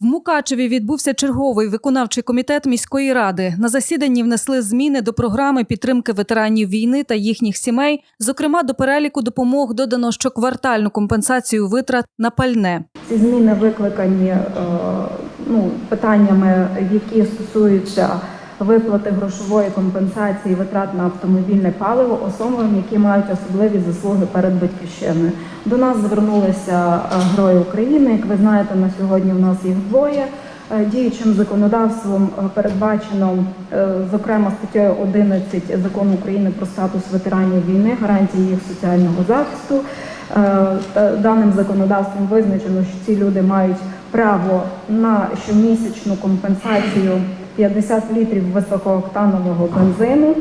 В Мукачеві відбувся черговий виконавчий комітет міської ради. На засіданні внесли зміни до програми підтримки ветеранів війни та їхніх сімей. Зокрема, до переліку допомог додано щоквартальну компенсацію витрат на пальне. Ці зміни викликані е, ну, питаннями, які стосуються виплати грошової компенсації витрат на автомобільне паливо особам, які мають особливі заслуги перед батьківщиною. До нас звернулися е, герої України. Як ви знаєте, на сьогодні в нас їх двоє. Е, Діючим законодавством е, передбачено, зокрема статтею 11 закону України про статус ветеранів війни, гарантії їх соціального захисту. Даним законодавством визначено, що ці люди мають право на щомісячну компенсацію 50 літрів високооктанового бензину.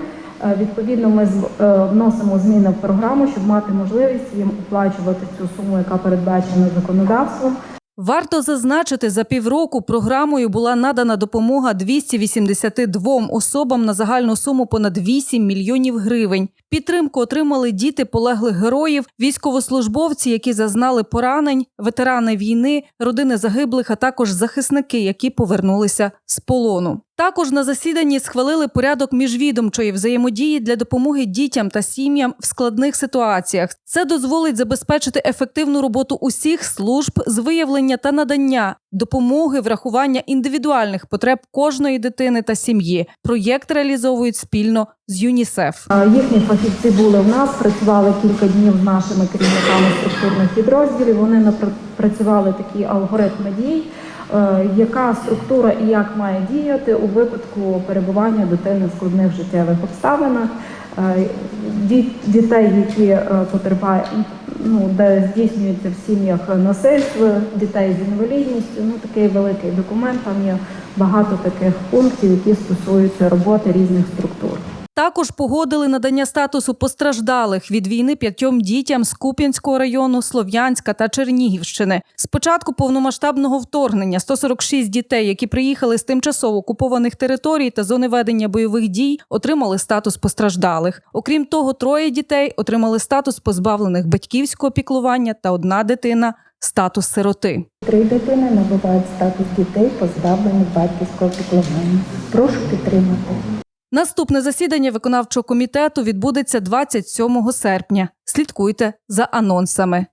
Е, Відповідно, ми е, вносимо зміни в програму, щоб мати можливість їм оплачувати цю суму, яка передбачена законодавством. Варто зазначити, за півроку програмою була надана допомога 282 особам на загальну суму понад 8 мільйонів гривень. Підтримку отримали діти полеглих героїв, військовослужбовці, які зазнали поранень, ветерани війни, родини загиблих, а також захисники, які повернулися з полону. Також на засіданні схвалили порядок міжвідомчої взаємодії для допомоги дітям та сім'ям в складних ситуаціях. Це дозволить забезпечити ефективну роботу усіх служб з виявлення та надання допомоги, врахування індивідуальних потреб кожної дитини та сім'ї. Проєкт реалізовують спільно з ЮНІСЕФ. Їхні фахівці були в нас, працювали кілька днів з нашими керівниками структурних підрозділів. Вони напрацювали такі алгоритми дій, яка структура і як має діяти у випадку перебування дитини в складних життєвих обставинах. Е, ді- Дітей, які е, потерпають, ну де здійснюється в сім'ях насильство, дітей з інвалідністю. Ну такий великий документ. Там є багато таких пунктів, які стосуються роботи різних структур. Також погодили надання статусу постраждалих від війни п'ятьом дітям з Куп'янського району, Слов'янська та Чернігівщини. З початку повномасштабного вторгнення 146 дітей, які приїхали з тимчасово окупованих територій та зони ведення бойових дій, отримали статус постраждалих. Окрім того, троє дітей отримали статус позбавлених батьківського піклування та одна дитина статус сироти. Три дитини набувають статус дітей, позбавлених батьківського піклування. Прошу підтримати. Наступне засідання виконавчого комітету відбудеться 27 серпня. Слідкуйте за анонсами.